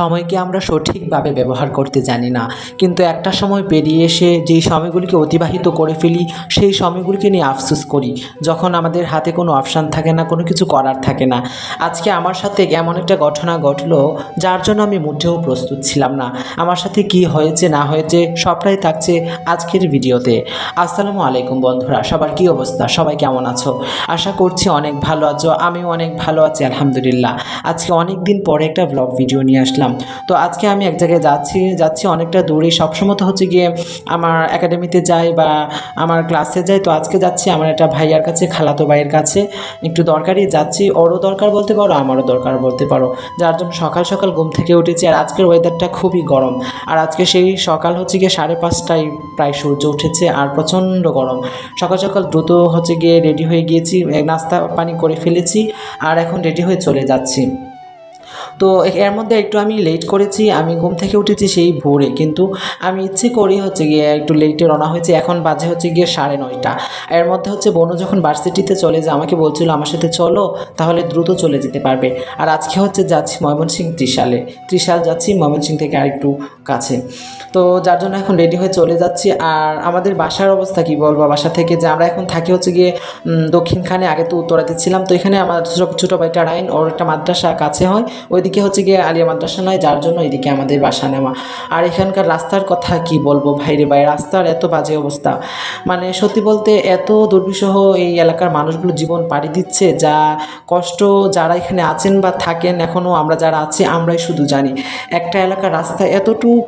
সময়কে আমরা সঠিকভাবে ব্যবহার করতে জানি না। কিন্তু একটা সময় পেরিয়ে এসে যেই সময়গুলিকে অতিবাহিত করে ফেলি, সেই সময়গুলিকে নিয়ে আফসোস করি, যখন আমাদের হাতে কোনো অপশান থাকে না, কোনো কিছু করার থাকে না। আজকে আমার সাথে এমন একটা ঘটনা ঘটলো, যার জন্য আমি মুঠেও প্রস্তুত ছিলাম না। আমার সাথে কি হয়েছে, না হয়েছে, সবটাই থাকছে আজকের ভিডিওতে। আসসালামু আলাইকুম বন্ধুরা, সবার কি অবস্থা? সবাই কেমন আছো? আশা করছি অনেক ভালো আছো, আমিও অনেক ভালো আছি, আলহামদুলিল্লাহ। আজকে অনেক দিন পরে একটা ব্লগ ভিডিও নিয়ে আসলাম। তো আজকে আমি এক জায়গায় যাচ্ছি যাচ্ছি অনেকটা দূরে। সবসময় তো হচ্ছে গিয়ে আমার একাডেমিতে যাই বা আমার ক্লাসে যাই, তো আজকে যাচ্ছি আমার একটা ভাইয়ার কাছে, খালাতো ভাইয়ের কাছে। একটু দরকারই যাচ্ছি। ওরও দরকার বলতে পারো, আমারও দরকার বলতে পারো। যার জন্য সকাল সকাল ঘুম থেকে উঠেছি আর আজকের ওয়েদারটা খুবই গরম। আর আজকে সেই সকাল হচ্ছে গিয়ে সাড়ে পাঁচটায় প্রায় সূর্য উঠেছে আর প্রচণ্ড গরম। সকাল সকাল দ্রুত হচ্ছে গিয়ে রেডি হয়ে গিয়েছি নাস্তা পানি করে ফেলেছি আর এখন রেডি হয়ে চলে যাচ্ছি। তো এর মধ্যে একটু আমি লেট করেছি, আমি ঘুম থেকে উঠেছি সেই ভোরে। কিন্তু আমি ইচ্ছে করি হচ্ছে গিয়ে একটু লেটে রওনা হয়েছে, এখন বাজে হচ্ছে গিয়ে সাড়ে নয়টা। এর মধ্যে হচ্ছে বনু যখন ভার্সিটিতে চলে যায়, আমাকে বলছিল, আমার সাথে চলো, তাহলে দ্রুত চলে যেতে পারবে। আর আজকে হচ্ছে যাচ্ছি ময়মনসিং ত্রিশালে। ত্রিশাল যাচ্ছি ময়মনসিং থেকে আরেকটু কাছে। তো যার জন্য এখন রেডি হয়ে চলে যাচ্ছি। আর আমাদের বাসার অবস্থা কি বলব? বাসা থেকে যে আমরা এখন থাকি হচ্ছে গিয়ে দক্ষিণখানে, আগে তো উত্তরাতে ছিলাম। তো এখানে আমার ছোটো ছোটো ভাইটা রাইন ওর একটা মাদ্রাসা কাছে হয়। ওইদিকে হচ্ছে গিয়ে আলিয়া মাদ্রাসা নয়, যার জন্য এদিকে আমাদের বাসা নেওয়া। আর এখানকার রাস্তার কথা কি বলব ভাইরে ভাই? রাস্তার এত বাজে অবস্থা। মানে সত্যি বলতে এত দুর্বিষহ এই এলাকার মানুষগুলো জীবন পাড়ি দিচ্ছে। যা কষ্ট যারা এখানে আছেন বা থাকেন এখনও আমরা যারা আছি, আমরাই শুধু জানি। একটা এলাকার রাস্তা এতটুকু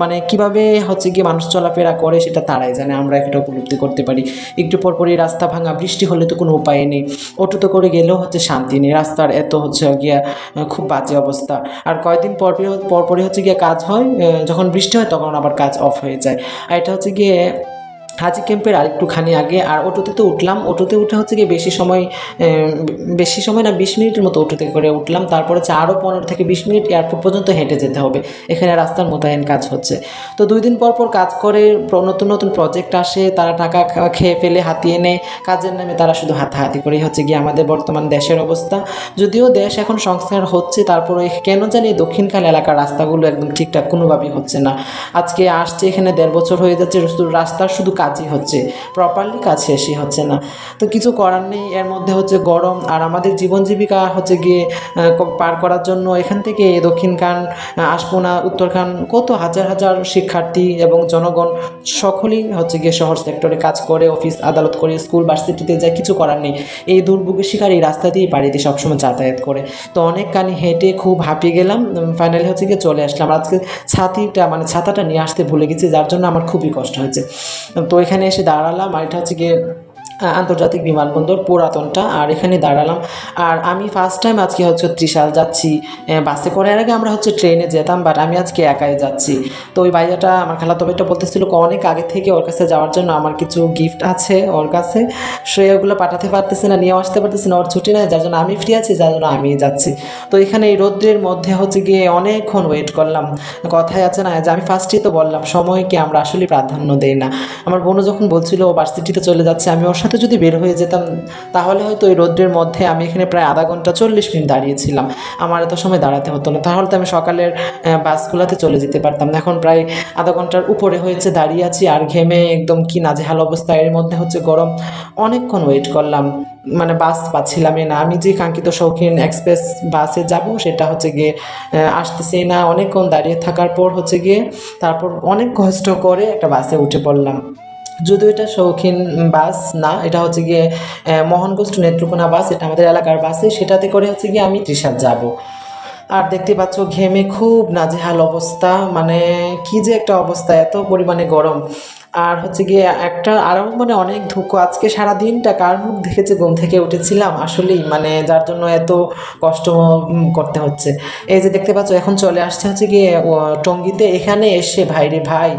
মানে কীভাবে হচ্ছে গিয়ে মানুষ চলাফেরা করে সেটা তারাই জানে, আমরা একটা উপলব্ধি করতে পারি। একটু পরপরই রাস্তা ভাঙা, বৃষ্টি হলে তো কোনো উপায় নেই। অটোতে করে গেলেও হচ্ছে শান্তি নেই। রাস্তার এত হচ্ছে গিয়া খুব বাজে অবস্থা। আর কয়েকদিন পর পরপরই হচ্ছে গিয়ে কাজ হয় যখন বৃষ্টি হয় তখন আবার কাজ অফ হয়ে যায়। আর এটা হচ্ছে গিয়ে হাজি ক্যাম্পের আরেকটুখানি আগে, আর অটোতে তো উঠলাম। অটোতে উঠে হচ্ছে গিয়ে বেশি সময় বেশি সময় না, বিশ মিনিটের মতো অটোতে করে উঠলাম। তারপরে হচ্ছে আরও পনেরো থেকে বিশ মিনিট এয়ারপোর্ট পর্যন্ত হেঁটে যেতে হবে। এখানে রাস্তার মোতায়েন কাজ হচ্ছে। তো দুই দিন পর পর কাজ করে নতুন নতুন প্রজেক্ট আসে, তারা টাকা খেয়ে ফেলে, হাতিয়ে নেয়। কাজের নামে তারা শুধু হাতাহাতি করেই হচ্ছে গিয়ে আমাদের বর্তমান দেশের অবস্থা। যদিও দেশ এখন সংস্কার হচ্ছে, তারপরে কেন জানি এই দক্ষিণখান এলাকার রাস্তাগুলো একদম ঠিকঠাক কোনোভাবেই হচ্ছে না। আজকে আসছে, এখানে দেড় বছর হয়ে যাচ্ছে, রাস্তার শুধু কাজই হচ্ছে। প্রপারলি কাজ শেষই হচ্ছে না। তো কিছু করার নেই, এর মধ্যে হচ্ছে গরম। আর আমাদের জীবন জীবিকা হচ্ছে গিয়ে পার করার জন্য এখান থেকে দক্ষিণখান আশপোনা উত্তরখান কত হাজার হাজার শিক্ষার্থী এবং জনগণ সকলেই হচ্ছে গিয়ে শহর সেক্টরে কাজ করে অফিস আদালত করে স্কুল ভার্সিটিতে যায়, কিছু করার নেই। এই দুর্ভোগের শিকার এই রাস্তা দিয়েই বাড়িতে সবসময় যাতায়াত করে। তো অনেক কানি হেঁটে খুব হাঁপিয়ে গেলাম ফাইনালি হচ্ছে গিয়ে চলে আসলাম। আজকে ছাতিটা মানে ছাতাটা নিয়ে আসতে ভুলে গেছি, যার জন্য আমার খুবই কষ্ট হয়েছে। তো এখানে এসে দাঁড়ালাম আর এটা হচ্ছে গিয়ে আন্তর্জাতিক বিমানবন্দর পুরাতনটা, আর এখানে দাঁড়ালাম। আর আমি ফার্স্ট টাইম আজকে হচ্ছে ত্রিশাল যাচ্ছি বাসে করে। আগে আমরা হচ্ছে ট্রেনে যেতাম বাট আমি আজকে একাই যাচ্ছি। তো ওই ভাইয়াটা আমার খালাতো ভাইটা বলতেছিল অনেক আগে থেকে ওর কাছে যাওয়ার জন্য আমার কিছু গিফট আছে ওর কাছে। সে ওগুলো পাঠাতে পারতেছে না, নিয়েও আসতে পারতেছে না, ওর ছুটি নাই, যার জন্য আমি ফ্রি আছি, যার জন্য আমি যাচ্ছি। তো এখানে এই রৌদ্রের মধ্যে হচ্ছে গিয়ে অনেকক্ষণ ওয়েট করলাম। কথায় আছে না, যে আমি ফার্স্টেই তো বললাম সময়কে আমরা আসলে প্রাধান্য দেই না? আমার বোনও যখন বলছিল, ও ভার্সিটিতে চলে যাচ্ছে, আমি ওর যদি বের হয়ে যেতাম, তাহলে হয়তো এই রৌদ্রের মধ্যে আমি এখানে প্রায় আধা ঘণ্টা চল্লিশ মিনিট দাঁড়িয়েছিলাম। আমার এত সময় দাঁড়াতে হতো না। তাহলে তো আমি সকালের বাসগুলোতে চলে যেতে পারতাম এখন প্রায় আধা ঘণ্টার উপরে হয়েছে দাঁড়িয়ে আছি আর ঘেমে একদম কি নাজেহাল অবস্থা। এর মধ্যে হচ্ছে গরম। অনেকক্ষণ ওয়েট করলাম। মানে বাস পাচ্ছিলামই না। আমি যে কাঙ্ক্ষিত শৌখিন এক্সপ্রেস বাসে যাব, সেটা হচ্ছে গিয়ে আসতেছেই না। অনেকক্ষণ দাঁড়িয়ে থাকার পর হচ্ছে গিয়ে, তারপর অনেক কষ্ট করে একটা বাসে উঠে পড়লাম। যদিও এটা শৌখিন বাস না, এটা হচ্ছে গিয়ে মোহনগঞ্জ টু নেত্রকোনা বাস, এটা আমাদের এলাকার বাসে, সেটাতে করে হচ্ছে গিয়ে আমি ত্রিশাল যাব। আর দেখতে পাচ্ছ ঘেমে খুব নাজেহাল অবস্থা মানে কি যে একটা অবস্থা, এত পরিমাণে গরম। আর হচ্ছে গিয়ে একটা আরও মানে অনেক ধুকো। আজকে সারা দিনটা কার মুখ দেখেছে? ঘুম থেকে উঠেছিলাম আসলেই মানে যার জন্য এত কষ্ট করতে হচ্ছে। এই যে দেখতে পাচ্ছ, এখন চলে আসছে হচ্ছে গিয়ে টঙ্গিতে। এখানে এসে ভাইরে ভাই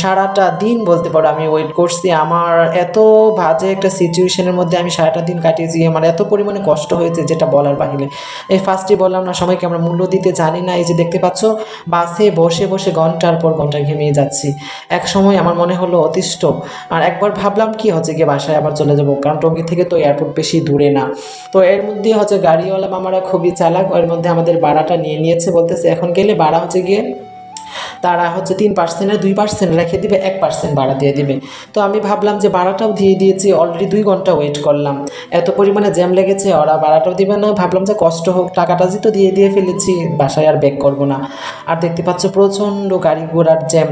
সারাটা দিন বলতে পারো আমি ওয়েট করছি। আমার এত বাজে একটা সিচুয়েশনের মধ্যে আমি সারাটা দিন কাটিয়েছি। আমার এত পরিমাণে কষ্ট হয়েছে যেটা বলার বাহিরে। এই ফার্স্টে বললাম না, সবাইকে আমরা মূল্য দিতে জানি না। এই যে দেখতে পাচ্ছ, বাসে বসে বসে ঘণ্টার পর ঘণ্টা ঘেমিয়ে যাচ্ছি। এক সময় আমার মনে মনে হলো অতিষ্ঠ। আর একবার ভাবলাম কি হচ্ছে গিয়ে বাসায় আবার চলে যাব, কারণ টঙ্গি থেকে তো এয়ারপোর্ট বেশি দূরে না। তো এর মধ্যে হচ্ছে গাড়িওয়ালা মামারা খুবই চালাক এর মধ্যে আমাদের ভাড়াটা নিয়ে নিয়েছে বলতেছে, এখন গেলে ভাড়া হচ্ছে গিয়ে তারা হচ্ছে তিন পার্সেন্টের দুই পার্সেন্ট রেখে দিবে, এক পার্সেন্ট ভাড়া দিয়ে দিবে। তো আমি ভাবলাম যে ভাড়াটাও দিয়ে দিয়েছি অলরেডি দুই ঘণ্টা ওয়েট করলাম। এত পরিমাণে জ্যাম লেগেছে, ওরা ভাড়াটাও দিবে না। ভাবলাম যে কষ্ট হোক, টাকাটা যে তো দিয়ে দিয়ে ফেলেছি, বাসায় আর ব্যাক করব না। আর দেখতে পাচ্ছ প্রচণ্ড গাড়ি ঘোড়ার জ্যাম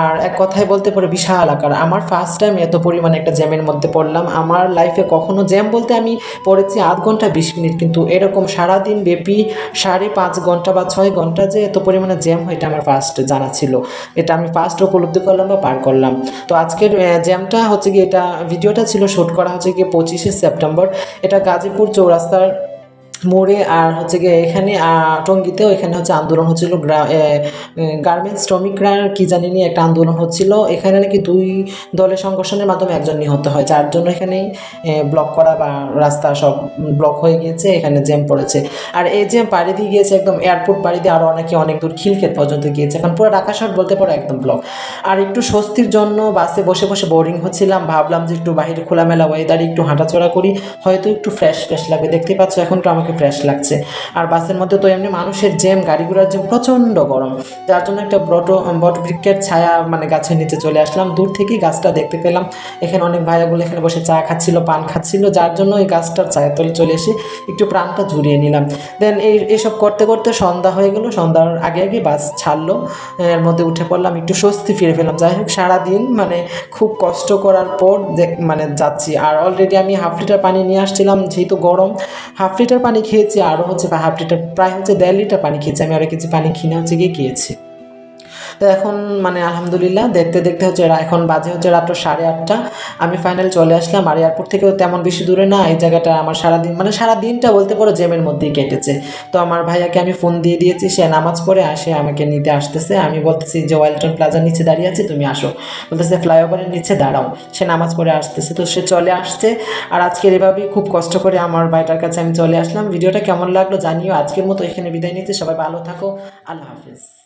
আর এক কথায় বলতে পারে, বিশাল আকার। আমার ফার্স্ট টাইম এত পরিমাণে একটা জ্যামের মধ্যে পড়লাম। আমার লাইফে কখনো জ্যাম বলতে আমি পড়েছি আধ ঘণ্টা বিশ মিনিট, কিন্তু এরকম সারাদিন ব্যাপী সাড়ে পাঁচ ঘণ্টা বা ছয় ঘণ্টা যে এত পরিমাণে জ্যাম হয়, এটা আমার ফার্স্ট জানা ছিল। এটা আমি ফার্স্ট উপলব্ধি করলাম বা পার করলাম। তো আজকের জ্যামটা হচ্ছে কি এটা ভিডিওটা ছিল শ্যুট করা হচ্ছে গিয়ে পঁচিশে সেপ্টেম্বর এটা গাজীপুর চৌরাস্তার মোড়ে আর হচ্ছে গিয়ে এখানে টঙ্গীতেও এখানে হচ্ছে আন্দোলন হচ্ছিল। গার্মেন্টস, শ্রমিকরা কি জানি নিয়ে একটা আন্দোলন হচ্ছিল। এখানে নাকি দুই দলের সংগঠনের মাধ্যমে একজন নিহত হয়। যার জন্য এখানেই ব্লক করা বা রাস্তা সব ব্লক হয়ে গিয়েছে, এখানে জ্যাম পড়েছে। আর এই জ্যাম পাড়ি দিয়ে গিয়েছে একদম এয়ারপোর্ট পাড়ি দিয়ে আরও অনেকে অনেক দূর খিলক্ষেত পর্যন্ত গিয়েছে। এখন পুরো ঢাকা শহর বলতে পারো একদম ব্লক আর একটু স্বস্তির জন্য বাসে বসে বসে বোরিং হচ্ছিলাম। ভাবলাম যে একটু বাইরে খোলামেলা ওয়েদারে একটু হাঁটাচড়া করি। হয়তো একটু ফ্রেশ ফ্রেশ লাগবে। দেখতে পাচ্ছ, এখন তো আমাকে ফ্রেশ লাগছে। আর বাসের মধ্যে তো এমনি মানুষের জ্যাম গাড়ি ঘোড়ার জ্যাম প্রচণ্ড গরম। যার জন্য একটা বট বট বৃক্ষের ছায়া মানে গাছের নিচে চলে আসলাম। দূর থেকেই গাছটা দেখতে পেলাম। এখানে অনেক ভাইয়াগুলো এখানে বসে চা খাচ্ছিল, পান খাচ্ছিল, যার জন্য এই গাছটার ছায়া তলে চলে এসে একটু প্রাণটা জুড়িয়ে নিলাম। দেন এই, এসব করতে করতে সন্ধ্যা হয়ে গেল। সন্ধ্যার আগে আগে বাস ছাড়লো। এর মধ্যে উঠে পড়লাম, একটু স্বস্তি ফিরে পেলাম। যাই হোক, সারাদিন মানে খুব কষ্ট করার পর মানে যাচ্ছি। আর অলরেডি আমি হাফ লিটার পানি নিয়ে আসছিলাম, যেহেতু গরম। হাফ লিটার পানি খেয়েছি আরও হচ্ছে হাফ লিটার, প্রায় হচ্ছে দেড় লিটার পানি খেয়েছি। আমি আরও কিছু পানি কিনে হচ্ছে গিয়ে খেয়েছি তো এখন মানে আলহামদুলিল্লাহ দেখতে দেখতে হচ্ছে এখন বাজে হচ্ছে রাত্র সাড়ে আটটা। আমি ফাইনাল চলে আসলাম, আর এয়ারপোর্ট থেকেও তেমন বেশি দূরে না। এই জায়গাটা আমার সারাদিন মানে সারা দিনটা বলতে পারো জেমের মধ্যেই কেটেছে। তো আমার ভাইয়াকে আমি ফোন দিয়ে দিয়েছি, সে নামাজ পড়ে আসে, আমাকে নিতে আসতেছে। আমি বলতেছি যে ওয়েলটন প্লাজার নিচে দাঁড়িয়ে আছি, তুমি আসো। বলতেছে ফ্লাইওভারের নিচে দাঁড়াও। সে নামাজ পড়ে আসতেছে, তো সে চলে আসছে। আর আজকের এভাবেই খুব কষ্ট করে আমার ভাইটার কাছে আমি চলে আসলাম। ভিডিওটা কেমন লাগল জানিও। আজকের মতো এখানে বিদায় নিতে সবাই ভালো থাকো। আল্লাহ হাফিজ।